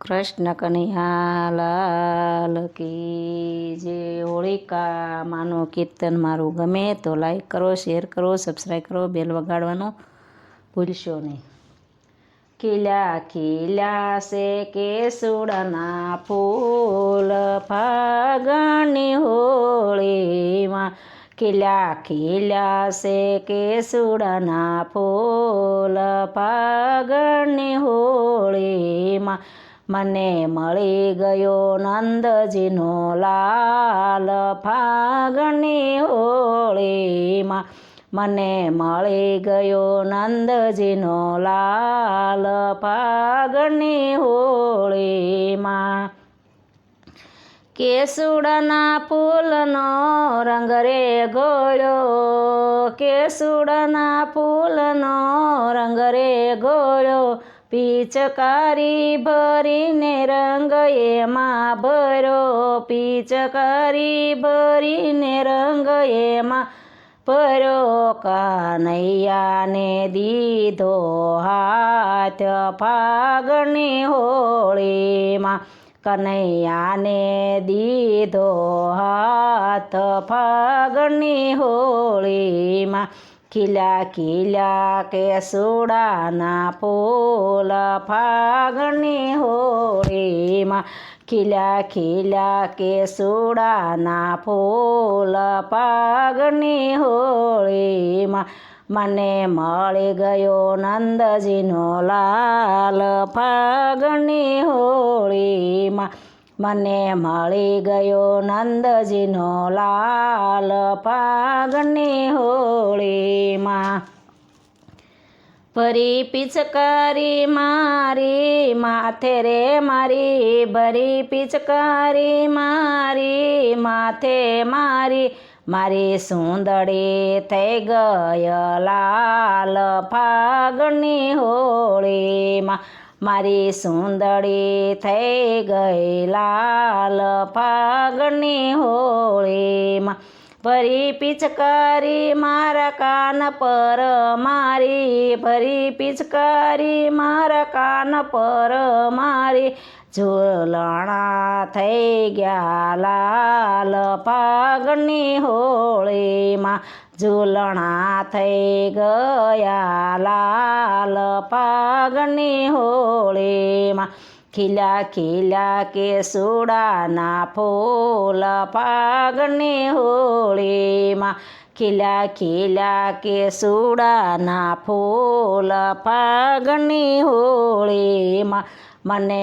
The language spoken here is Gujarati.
કૃષ્ણ કનૈયાલાલ કી જે હોળિકા માનું કીર્તન મારું ગમે તો લાઈક કરો શેર કરો સબસ્ક્રાઈબ કરો બેલ વગાડવાનું ભૂલશો નહીં. ખીલ્યા ખીલ્યા છે કેસુડના ફૂલ ફાગણની હોળીમાં. ખીલ્યા ખીલ્યા છે કેસુડના ફૂલ ફાગણની હોળીમાં. મને મળી ગયો નંદજીનો લાલ ફાગણી હોળીમાં. મને મળી ગયો નંદજીનો લાલ ફાગણી હોળીમાં. કેસુડના ફૂલનો રંગ રે ગોળ્યો. કેસુડના ફૂલનો રંગ રે ગોળ્યો. પિચકારી ભરીને રંગ એમાં ભરો. પીચકારી ભરીને રંગ એમાં ભરો. કનૈયાને દીધો હાથ ફાગણી હોળીમાં. કનૈયાને દીધો હાથ ફાગણી હોળીમાં. ખીલા કે સુડાના ફૂલ ફાગણી હોળીમાં ખીલા ખીલા કે સુડાના ફૂલ ફાગણી હોળીમાં મને મળી ગયો નંદજીનો લાલ ફાગણી હોળીમાં મને મળી ગયો નંદજીનો લાલ પાગની હોળીમાં. ભરી પિચકારી મારી માથે રે મારી, ભરી પિચકારી મારી માથે મારી. મારી સુંદરી થઈ ગય લાલ ફાગણી હોળીમાં. મારી સુંદરી થઈ ગઈ લાલ ફાગણી હોળીમાં. ભરી પિચકારી મારા કાન પર મારી, ભરી પિચકારી મારા કાન પર મારી. ઝૂલણા થઈ ગયા લાલ પાગની હોળીમાં. ઝૂલણા થઈ ગયા લાલ પાગની હોળીમાં. ખીલ્યા ખીલા કે સુડાના ફૂલ ફાગણી હોળીમાં. ખીલા ખીલા કે સુડાના ફૂલ ફાગણી હોળીમાં. મને